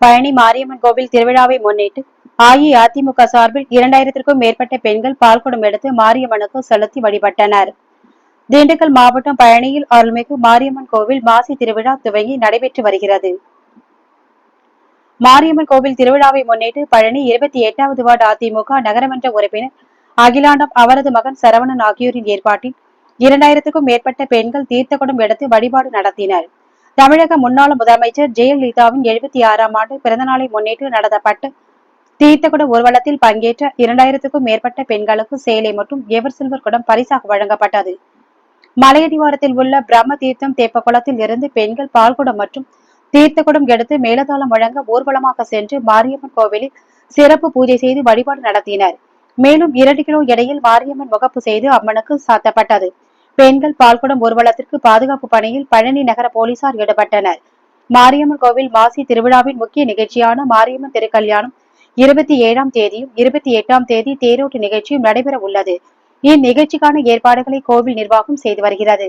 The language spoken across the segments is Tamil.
பழனி மாரியம்மன் கோவில் திருவிழாவை முன்னிட்டு அஇஅதிமுக சார்பில் இரண்டாயிரத்திற்கும் மேற்பட்ட பெண்கள் பால்குடம் எடுத்து மாரியம்மனுக்கு செலுத்தி வழிபட்டனர். திண்டுக்கல் மாவட்டம் பழனியில் அருள்மிகு மாரியம்மன் கோவில் மாசி திருவிழா துவங்கி நடைபெற்று வருகிறது. மாரியம்மன் கோவில் திருவிழாவை முன்னிட்டு பழனி இருபத்தி எட்டாவது வார்டு அதிமுக நகரமன்ற உறுப்பினர் அகிலாண்டம் அவரது மகன் சரவணன் ஆகியோரின் ஏற்பாட்டில் இரண்டாயிரத்துக்கும் மேற்பட்ட பெண்கள் தீர்த்தகுடம் எடுத்து வழிபாடு நடத்தினர். தமிழக முன்னாள் முதலமைச்சர் ஜெயலலிதாவின் எழுபத்தி ஆறாம் ஆண்டு பிறந்தநாளை முன்னிட்டு நடத்தப்பட்டு தீர்த்தகுட ஊர்வலத்தில் பங்கேற்ற இரண்டாயிரத்துக்கும் மேற்பட்ட பெண்களுக்கு சேலை மற்றும் எவர் சில்வர் குடம் பரிசாக வழங்கப்பட்டது. மலையடிவாரத்தில் உள்ள பிரம்ம தீர்த்தம் தேப்பகுளத்தில் இருந்து பெண்கள் பால்குடம் மற்றும் தீர்த்தகுடம் எடுத்து மேலதாளம் வழங்க ஊர்வலமாக சென்று மாரியம்மன் கோவிலில் சிறப்பு பூஜை செய்து வழிபாடு நடத்தினர். மேலும் இரண்டு கிலோ எடையில் மாரியம்மன் முகப்பு செய்து அம்மனுக்கு சாத்தப்பட்டது. பெண்கள் பால்குடம் ஊர்வலத்திற்கு பாதுகாப்பு பணியில் பழனி நகர போலீசார் ஈடுபட்டனர். மாரியம்மன் கோவில் மாசி திருவிழாவின் முக்கிய நிகழ்ச்சியான மாரியம்மன் திருக்கல்யாணம் இருபத்தி ஏழாம் தேதியும் இருபத்தி எட்டாம் தேதி தேரோட்டு நிகழ்ச்சியும் நடைபெற உள்ளது. இந்நிகழ்ச்சிக்கான ஏற்பாடுகளை கோவில் நிர்வாகம் செய்து வருகிறது.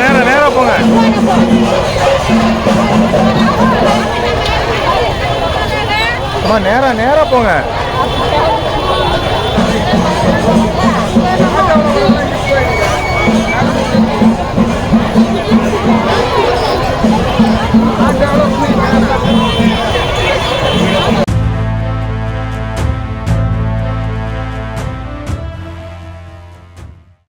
நேரம் நேரா போங்க. அம்மா நேரம் நேரா போங்க.